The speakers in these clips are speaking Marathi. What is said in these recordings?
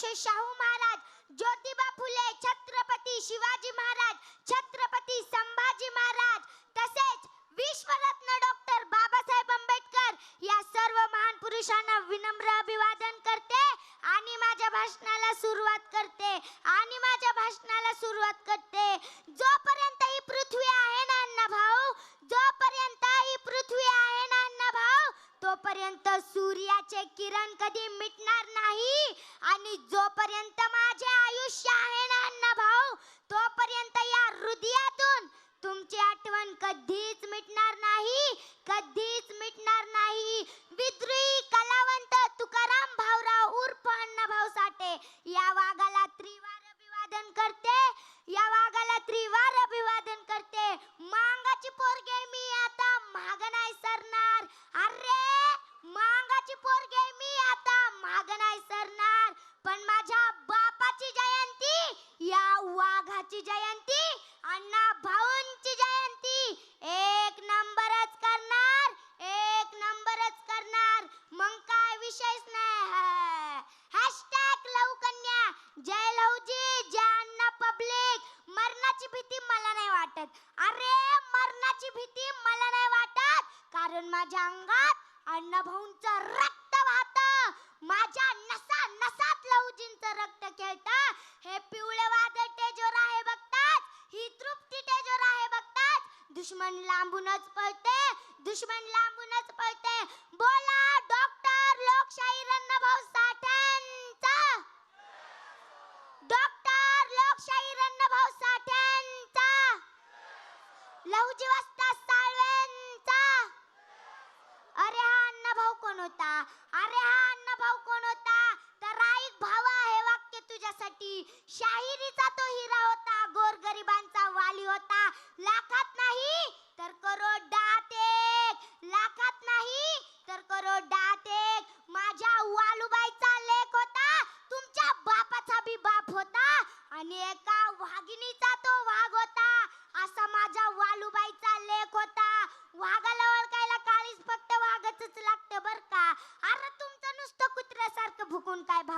राजर्षी शाहू महाराज ज्योतिबा फुले छत्रपती शिवाजी महाराज छत्रपती संभाजी महाराज तसेच विश्वरत्न डॉक्टर बाबासाहेब आंबेडकर या सर्व महान पुरुषांना विनम्र अभिवादन करते आणि माझ्या भाषणाला सुरुवात करते. आणि माझ्या भाषणाला सुरुवात करते. जोपर्यंत ही पृथ्वी आहे ना अण्णा भाऊ जोपर्यंत ही पृथ्वी आहे ना अण्णा भाऊ जोपर्यंत सूर्याचे किरण कधी मिटणार नाही आणि जोपर्यंत माझे आयु आहे ना अण्णा भाऊ तोपर्यंत या हृदयातून तुमची आठवण कधीच मिटणार नाही कधीच मिटणार नाही विद्रोही कलावंत तुकाराम भाऊराव उर्फ अण्णाभाऊ साठे या वाघाला त्रिवार अभिवादन करते या वाघाला त्रिवार अभिवादन करते मांगाची पोरगे मी आता माग नाही सरणार अरे मांगाची पोरगे मी आता माग नाही सरणार पण माझ्या बापाची जयंती या वाघाची जयंती अण्णा भाऊंची जयंती एक नंबरच करणार एक नंबरच करणार मग काय विषयच नाही हॅशटॅग लवकन्या जय लवजी जय अण्णा पब्लिक मरणाची भीती मला नाही वाटत अरे मरणाची भीती मला नाही वाटत कारण माझ्या अंगात अण्णाभाऊंच रक्त वाहत. माझ्या नसा नसात लहुजींच रक्त खेळत. हे पिवळे वादळ टेजोर आहे बघताच. ही तृप्ती टेजोर आहे बघताच. दुश्मन लांबूनच पळते. दुश्मन लांबूनच पळते. बोला डॉक्टर लोकशाही भाऊ साठ्यांचा डॉक्टर लोकशाही भाऊ साठ्यांचा लहुजी वस्ता साळवेंचा अरे हा अण्णा भाऊ कोण होता अरे हा अण्णा भाऊ कोण होता तर ऐक भावा हे वाक्य तुझ्यासाठी शाहिरीचा तो हिरा होता गोरगरिबांचा वाली होता लाखात नाही तर करोडात एक लाखात नाही तर करोडात एक माझ्या वालुबाईचा लेख होता तुमच्या बापाचा बी बाप होता आणि एका वाघिणीचा तो वाघ होता असा माझ्या वालुबाईचा लेख होता वाघाला ओळखायला काळीच फक्त वाघच लागतं बर का अरे तुमचं नुसतं कुत्र्यासारखं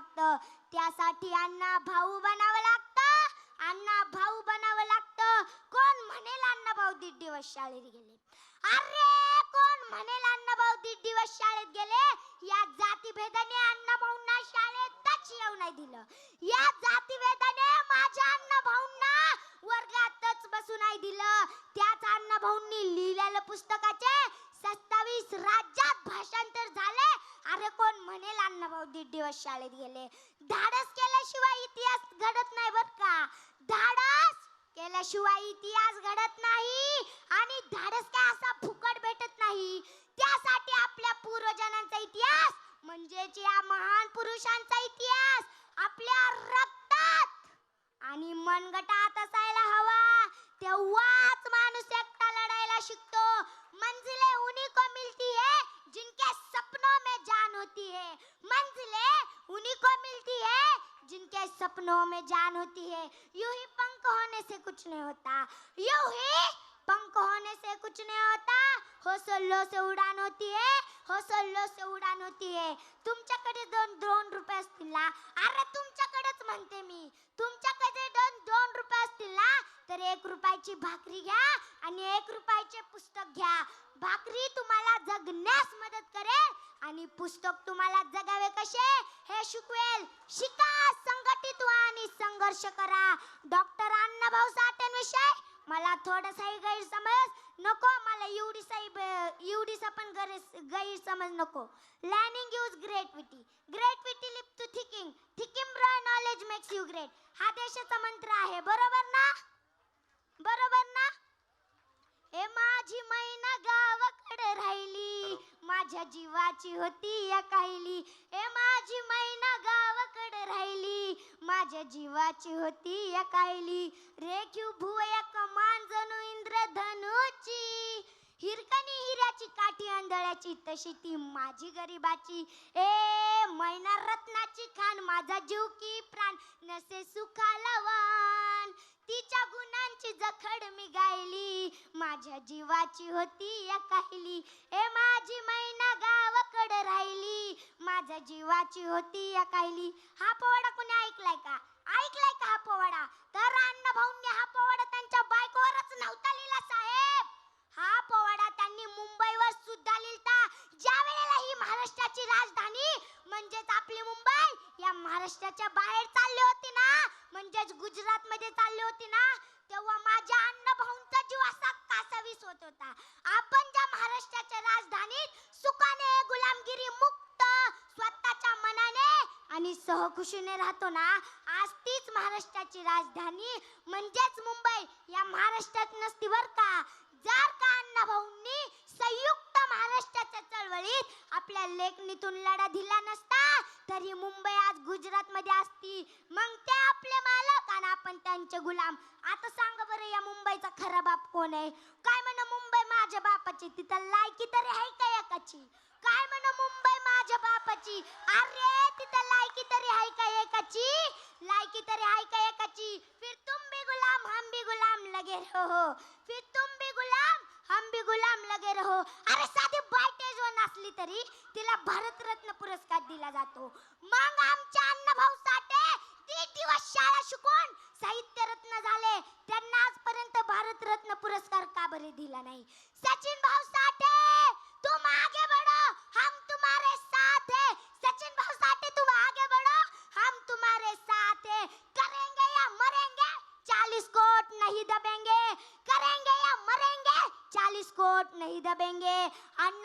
लागतं. त्यासाठी अण्णा भाऊ बनावं लागतं. अण्णा भाऊ बनावं लागतं. कोण म्हणेल अण्णा भाऊ दीड दिवस शाळेत गेले? अरे कोण म्हणेल अण्णा भाऊ दीड दिवस शाळेत गेले? या जातीभेदाने अण्णा भाऊंना शाळेतच येऊ नाही दिलं. या जातीभेदाने माझ्या अण्णा भाऊंना वर्गातच बसू नाही दिलं. त्याच अण्णा भाऊंनी लिहिलेलं पुस्तकाचे सत्तावीस राज्य भाषांतर झाले अरे कोण म्हणेल अण्णा भाऊ दीड दिवस शाळेत गेले. धाडस केल्याशिवाय इतिहास घडत नाही बर का. धाडस केल्याशिवाय इतिहास घडत नाही आणि धाडस काय असा फुकट भेटत नाही. त्यासाठी आपल्या पूर्वजनांचा इतिहास म्हणजेच या महान पुरुषांचा इतिहास आपल्या रक्तात आणि मनगटात असायला हवा तेव्हाच माणूस एकटा लढायला शिकतो मंजिले उन्हीं को मिलती है जिनके सपनों में जान होती है मंजिले उन्हीं को मिलती है जिनके सपनों में जान होती है। यूं ही पंख होने से कुछ नहीं होता। यूं ही पंख होने से कुछ नहीं होता। हौसलों से उड़ान होती है। हौसलों से उड़ान होती है। तुमच्याकडे दोन दोन रुपये असतील ना? अरे तुमच्याकडेच म्हणते मी. तुमच्याकडे दोन दोन रुपये असतील ना? तर एक रुपयाची भाकरी घ्या आणि एक रुपयाचे पुस्तक घ्या. भाकरी तुम्हाला जगण्यास मदत करेल आणि पुस्तक तुम्हाला जगावे कसे? हे शिकवेल. शिका व्हा आणि संघर्ष करा. डॉक्टर अण्णाभाऊ साठ्यांविषयी मला थोडासाही गैरसमज नको. मला एवढी साई एवढीसा पण गैर गैरसमज नको. Learning use great witty great witty leap to thinking thinking bro knowledge makes you great हा देशाचा मंत्र आहे. बरोबर ना? बरोबर ना? ए माझी मैना गावाकडे राहिली. माझ्या जीवाची होती या काहिली. ए माझी राहिली माझ्या जीवाची होती या कायली. रेखीव भुवया कमान जणू इंद्रधनुची. हिरकणी हिऱ्याची काठी आंधळ्याची तशी ती माझी गरीबाची. ए मैना रत्नाची खान माझा जीव की प्राण नसे सुखाला तिच्या गुणांची जखड मी गायली. माझ्या जीवाची होती या काहिली ए माझी मैना गाव राहिली. माझ्या जीवाची होती या कायली. हा पोवाडा कुणी ऐकलाय का? ऐकलाय का हा पोवाडा? तर अण्णा भाऊंनी हा पोवाडा त्यांच्या बायकोवरच नव्हता लिहिला साहेब. हा पोवाडा त्यांनी मुंबईवर सुद्धा लिहिता ज्या वेळेला ही महाराष्ट्राची राजधानी म्हणजेच आपली मुंबई या महाराष्ट्राच्या बाहेर चालली होती ना म्हणजेच गुजरात मध्ये चालली होती ना तेव्हा माझ्या अण्णा भाऊंचा जीव असा कासावीस होत होता आपण ज्या महाराष्ट्राच्या राजधानीत सुखाने गुलामगिरी मुक्त स्वतःच्या मनाने आणि सहखुशीने राहतो ना आज तीच महाराष्ट्राची राजधानी म्हणजेच मुंबई या महाराष्ट्रात नसती बर का? जर का अण्णा भाऊंनी संयुक्त महाराष्ट्राच्या चळवळीत आपल्या लेखणीतून लढा दिला नसता तर ही मुंबई आज गुजरात मध्ये असती. मग ते आपले मालक आणि आपण त्यांचे गुलाम. आता सांगा बरं या मुंबईचा खरा बाप कोण आहे? काय म्हण मुंबई माझ्या बापाची? तिथं लायकी तरी आहे का एकाची? काय म्हण मुंबई माझ्या बाप एकाची अरे तिथं लायकी तरी हाय का एकाची? लायकी तरी हाय का एकाची? फिर तुम भी गुलाम हम भी गुलाम लगे रहो. फिर तुम भी गुलाम हम भी गुलाम लगे रहो. अरे साधी बायटे जो नसली तरी तिला भारतरत्न पुरस्कार दिला जातो. मग आमच्या अण्णाभाऊ साठे तीन दिवस शाळा शिकून साहित्य रत्न झाले. त्यांना आजपर्यंत भारतरत्न पुरस्कार का बरे दिला नाही? सचिन भाऊ साठे तू मागे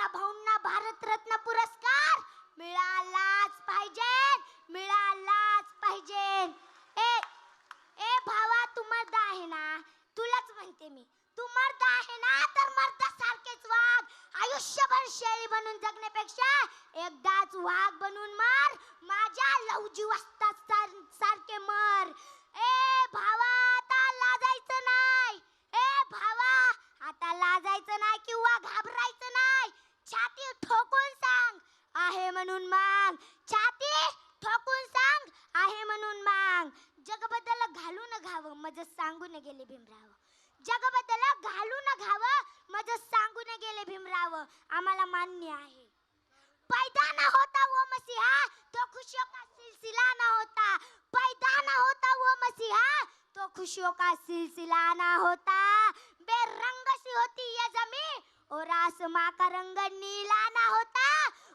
अण्णा भाऊंना भारतरत्न पुरस्कार मिळालाच पाहिजे मिळालाच पाहिजे. ए ए भावा तू मर्द आहे ना? तुलाच म्हणते मी तू मर्द आहे ना? तर मर्द सारखेच वाघ. आयुष्यभर शेळी बनून जगण्यापेक्षा एकदाच वाघ बनून मर. माझ्या लवजी वस्तात सारखे मर ए भावा आता लाजायचं नाही ए भावा आता लाजायचं नाही किंवा घाबरायचं नाही छाती ठोकून सांग आहे म्हणून माग छाती ठोकून सांग आहे म्हणून माग जगबद्दल घालू न घावं मज सांगू न गेले भीमराव जगबद्दल घालू न घावं मज सांगू न गेले करावं आम्हाला मान्य आहे. पैदा न होता वो मसीहा तो खुशियों का सिलसिला न होता. पैदा न होता वो मसीहा तो खुशियों का सिलसिला न होता. बेरंग सी होती ये जमी और आसमां का रंग नीला ना होता.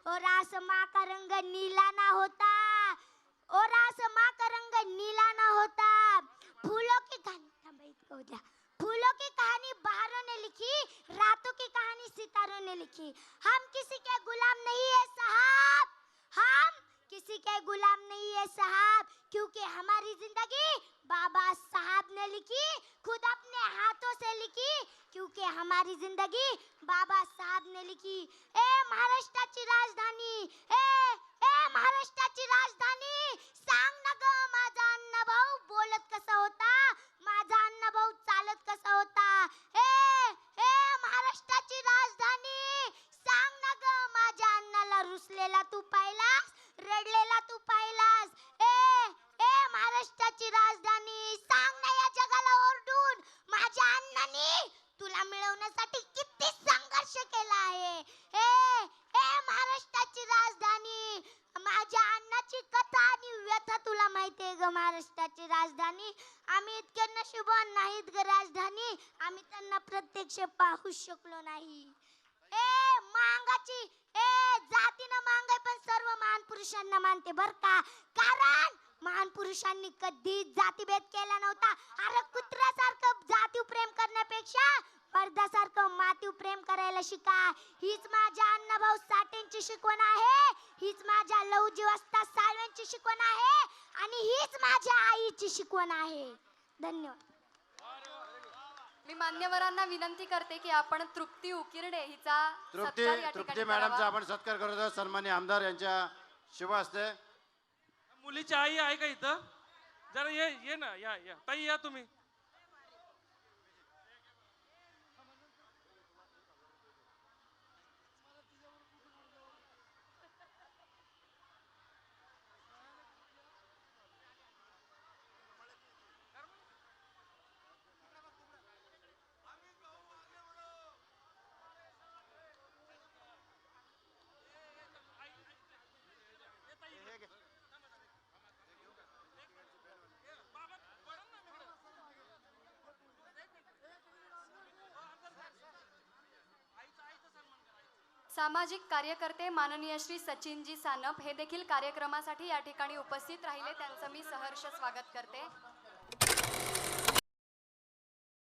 और आसमां का रंग नीला ना होता और आसमां का रंग नीला ना होता फूलों की कहानी थांबा इतकं हो द्या फूलों की कहानी बहारों ने लिखी रातों की कहानी सितारों ने लिखी हम किसी के गुलाम नहीं है साहब हम किसी के गुलाम नहीं है साहब क्योंकि हमारी जिंदगी बाबा साहब ने लिखी खुद अपने हाथों से लिखी क्योंकि हमारी जिंदगी बाबा साहब ने लिखी। ए महाराष्ट्राची राजधानी ए ए महाराष्ट्राची राजधानी सांग ना ग माझा अण्णा भाऊ बोलत कसा होता? माझा अण्णा भाऊ चालत कसा होता? ए ए महाराष्ट्राची राजधानी सांग ना ग माझ्या अण्णाला रुसलेला तू पाहिला? महाराष्ट्राची राजधानी. आम्ही इतके नशिबवान नाहीत ग राजधानी. आम्ही त्यांना प्रत्यक्ष पाहू शकलो नाही. ए मांगाची. ए जातीनं मांगाय पण सर्व महान पुरुषांना मानते बर का? कारण महान पुरुषांनी कधीच जातीभेद केला नव्हता. अरे कुत्र्यासारखं जातीव प्रेम करण्यापेक्षा पडद्यासारखं मातीव प्रेम करायला शिका. हीच माझ्या अण्णाभाऊ साठेंची शिकवण आहे. हीच माझ्या लवजीवस्ता साळव्यांची शिकवण आहे. आणि हीच माझ्या आईची शिकवण आहे. धन्यवाद. मी मान्यवरांना विनंती करते की आपण तृप्ती उकिरडे हिचा तृप्ती सत्कार या तृप्ती ठिकाणी मॅडमचा करावा. आपण सत्कार करत आहोत. सन्मान्य आमदार यांच्या शुभ हस्ते. मुलीची आई आहे का इथं? जरा ये ये ना या या. ताई या तुम्ही. सामाजिक कार्यकर्ते माननीय श्री सचिनजी सानप हे देखील कार्यक्रमासाठी या ठिकाणी उपस्थित राहिले. त्यांचं मी सहर्ष स्वागत करते.